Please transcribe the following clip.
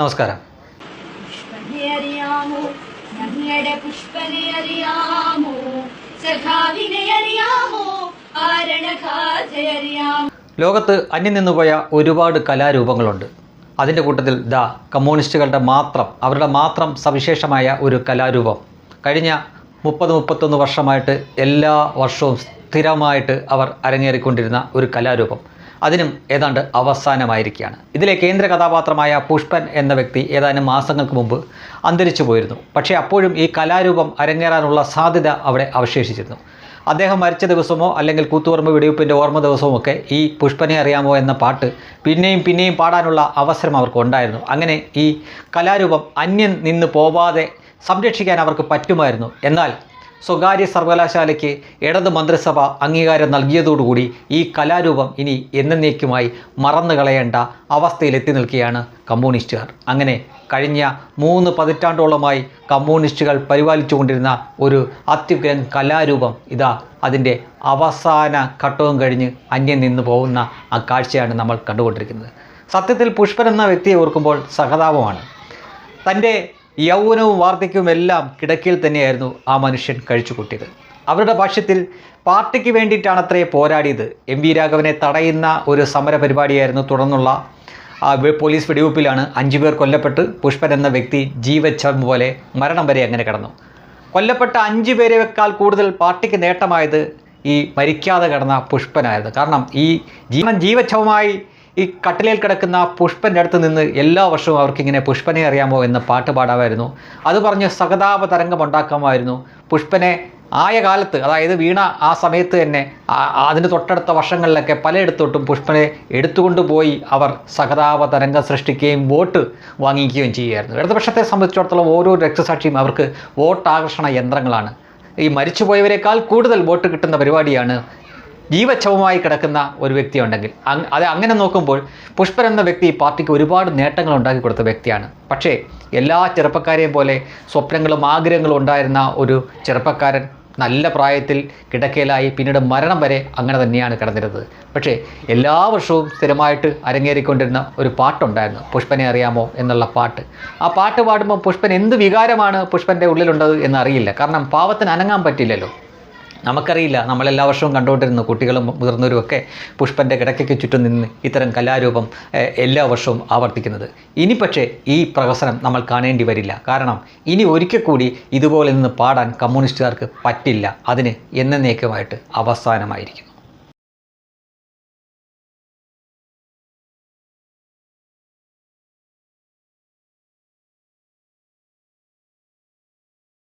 നമസ്കാരം. പുഷ്പനെ അറിയാമോ? ഞങ്ങളുടെ പുഷ്പനെ അറിയാമോ? സഖാവിനെ അറിയാമോ? അറിയാമോ? ലോകത്ത് അന്യം നിന്നുപോയ ഒരുപാട് കലാരൂപങ്ങളുണ്ട്. അതിന്റെ കൂട്ടത്തിൽ ദ കമ്മ്യൂണിസ്റ്റുകളുടെ മാത്രം അവരുടെ മാത്രം സവിശേഷമായ ഒരു കലാരൂപം. കഴിഞ്ഞ മുപ്പത് മുപ്പത്തൊന്ന് വർഷമായിട്ട് എല്ലാ വർഷവും സ്ഥിരമായിട്ട് അവർ അരങ്ങേറിക്കൊണ്ടിരുന്ന ഒരു കലാരൂപം. അതിനും ഏതാണ്ട് അവസാനമായിരിക്കുകയാണ്. ഇതിലെ കേന്ദ്ര കഥാപാത്രമായ പുഷ്പൻ എന്ന വ്യക്തി ഏതാനും മാസങ്ങൾക്ക് മുമ്പ് അന്തരിച്ചു പോയിരുന്നു. പക്ഷേ അപ്പോഴും ഈ കലാരൂപം അരങ്ങേറാനുള്ള സാധ്യത അവിടെ അവശേഷിച്ചിരുന്നു. അദ്ദേഹം മരിച്ച ദിവസമോ അല്ലെങ്കിൽ കൂത്തുപറമ്പ് വെടിവെപ്പിന്റെ ഓർമ്മ ദിവസമോ ഒക്കെ ഈ പുഷ്പനെ അറിയാമോ എന്ന പാട്ട് പിന്നെയും പിന്നെയും പാടാനുള്ള അവസരം അവർക്ക് ഉണ്ടായിരുന്നു. അങ്ങനെ ഈ കലാരൂപം അന്യം നിന്ന് പോവാതെ സംരക്ഷിക്കാൻ അവർക്ക് പറ്റുമായിരുന്നു. എന്നാൽ സ്വകാര്യ സർവകലാശാലയ്ക്ക് ഇടത് മന്ത്രിസഭ അംഗീകാരം നൽകിയതോടുകൂടി ഈ കലാരൂപം ഇനി എന്നേക്കുമായി മറന്നു കളയേണ്ട അവസ്ഥയിലെത്തി നിൽക്കുകയാണ് കമ്മ്യൂണിസ്റ്റുകാർ. അങ്ങനെ കഴിഞ്ഞ മൂന്ന് പതിറ്റാണ്ടോളമായി കമ്മ്യൂണിസ്റ്റുകൾ പരിപാലിച്ചുകൊണ്ടിരുന്ന ഒരു അത്യുഗ്രൻ കലാരൂപം ഇതാ അതിന്റെ അവസാന ഘട്ടവും കഴിഞ്ഞ് അന്യം നിന്ന് പോകുന്ന ആ കാഴ്ചയാണ് നമ്മൾ കണ്ടുകൊണ്ടിരിക്കുന്നത്. സത്യത്തിൽ പുഷ്പൻ എന്ന വ്യക്തിയെ ഓർക്കുമ്പോൾ സഹതാപമാണ്. തന്റെ യൗവനവും വാർദ്ധക്യവും എല്ലാം കിടക്കയിൽ തന്നെയായിരുന്നു ആ മനുഷ്യൻ കഴിച്ചു കൂട്ടിയത് അവരുടെ ഭാഷ്യത്തിൽ പാർട്ടിക്ക് വേണ്ടിയിട്ടാണ് അത്രേ പോരാടിയത്. എം വി രാഘവനെ തടയുന്ന ഒരു സമര പരിപാടിയായിരുന്നു തുടർന്നുള്ള ആ പോലീസ് വെടിവെപ്പിലാണ് അഞ്ചു പേർ കൊല്ലപ്പെട്ട് പുഷ്പൻ എന്ന വ്യക്തി ജീവച്ചം പോലെ മരണം വരെ അങ്ങനെ കടന്നു. കൊല്ലപ്പെട്ട അഞ്ചു പേരെക്കാൾ കൂടുതൽ പാർട്ടിക്ക് നേട്ടമായത് ഈ മരിക്കാതെ കിടന്ന പുഷ്പനായിരുന്നു. കാരണം ഈ ജീവൻ ജീവച്ഛവമായി ഈ കട്ടിലയിൽ കിടക്കുന്ന പുഷ്പന്റെ അടുത്ത് നിന്ന് എല്ലാ വർഷവും അവർക്കിങ്ങനെ പുഷ്പനെ അറിയാമോ എന്ന് പാട്ട് പാടാമായിരുന്നു. അത് പറഞ്ഞ് സഹതാപ തരംഗം ഉണ്ടാക്കാമായിരുന്നു. പുഷ്പനെ ആയ കാലത്ത് അതായത് വീണ ആ സമയത്ത് തന്നെ അതിന് തൊട്ടടുത്ത വർഷങ്ങളിലൊക്കെ പലയിടത്തോട്ടും പുഷ്പനെ എടുത്തുകൊണ്ട് പോയി അവർ സഹതാപ തരംഗം സൃഷ്ടിക്കുകയും വോട്ട് വാങ്ങിക്കുകയും ചെയ്യുമായിരുന്നു ഇടതുപക്ഷത്തെ സംബന്ധിച്ചിടത്തോളം ഓരോ രക്തസാക്ഷിയും അവർക്ക് വോട്ട് ആകർഷണ യന്ത്രങ്ങളാണ്. ഈ മരിച്ചുപോയവരെക്കാൾ കൂടുതൽ വോട്ട് കിട്ടുന്ന പരിപാടിയാണ് ജീവച്ഛവമായി കിടക്കുന്ന ഒരു വ്യക്തി ഉണ്ടെങ്കിൽ അങ് അത് അങ്ങനെ നോക്കുമ്പോൾ പുഷ്പൻ എന്ന വ്യക്തി ഈ പാർട്ടിക്ക് ഒരുപാട് നേട്ടങ്ങൾ ഉണ്ടാക്കി കൊടുത്ത വ്യക്തിയാണ്. പക്ഷേ എല്ലാ ചെറുപ്പക്കാരെയും പോലെ സ്വപ്നങ്ങളും ആഗ്രഹങ്ങളും ഉണ്ടായിരുന്ന ഒരു ചെറുപ്പക്കാരൻ നല്ല പ്രായത്തിൽ കിടക്കയിലായി പിന്നീട് മരണം വരെ അങ്ങനെ തന്നെയാണ് കിടന്നിരുന്നത്. പക്ഷേ എല്ലാ വർഷവും സ്ഥിരമായിട്ട് അരങ്ങേറിക്കൊണ്ടിരുന്ന ഒരു പാട്ടുണ്ടായിരുന്നു. പുഷ്പനെ അറിയാമോ എന്നുള്ള പാട്ട്. ആ പാട്ട് പാടുമ്പോൾ പുഷ്പൻ എന്ത് വികാരമാണ് പുഷ്പന്റെ ഉള്ളിലുണ്ടത് എന്നറിയില്ല കാരണം പാവത്തിന് അനങ്ങാൻ പറ്റില്ലല്ലോ. നമുക്കറിയില്ല. നമ്മളെല്ലാ വർഷവും കണ്ടുകൊണ്ടിരുന്നു കുട്ടികളും മുതിർന്നവരുമൊക്കെ പുഷ്പന്റെ കിടക്കയ്ക്ക് ചുറ്റും നിന്ന് ഇത്തരം കലാരൂപം എല്ലാ വർഷവും ആവർത്തിക്കുന്നത്. ഇനി പക്ഷേ ഈ പ്രഹസനം നമ്മൾ കാണേണ്ടി വരില്ല. കാരണം ഇനി ഒരിക്കൽ കൂടി ഇതുപോലെ നിന്ന് പാടാൻ കമ്മ്യൂണിസ്റ്റുകാർക്ക് പറ്റില്ല. അതിന് എന്നേക്കുമായിട്ട് അവസാനമായിരിക്കും.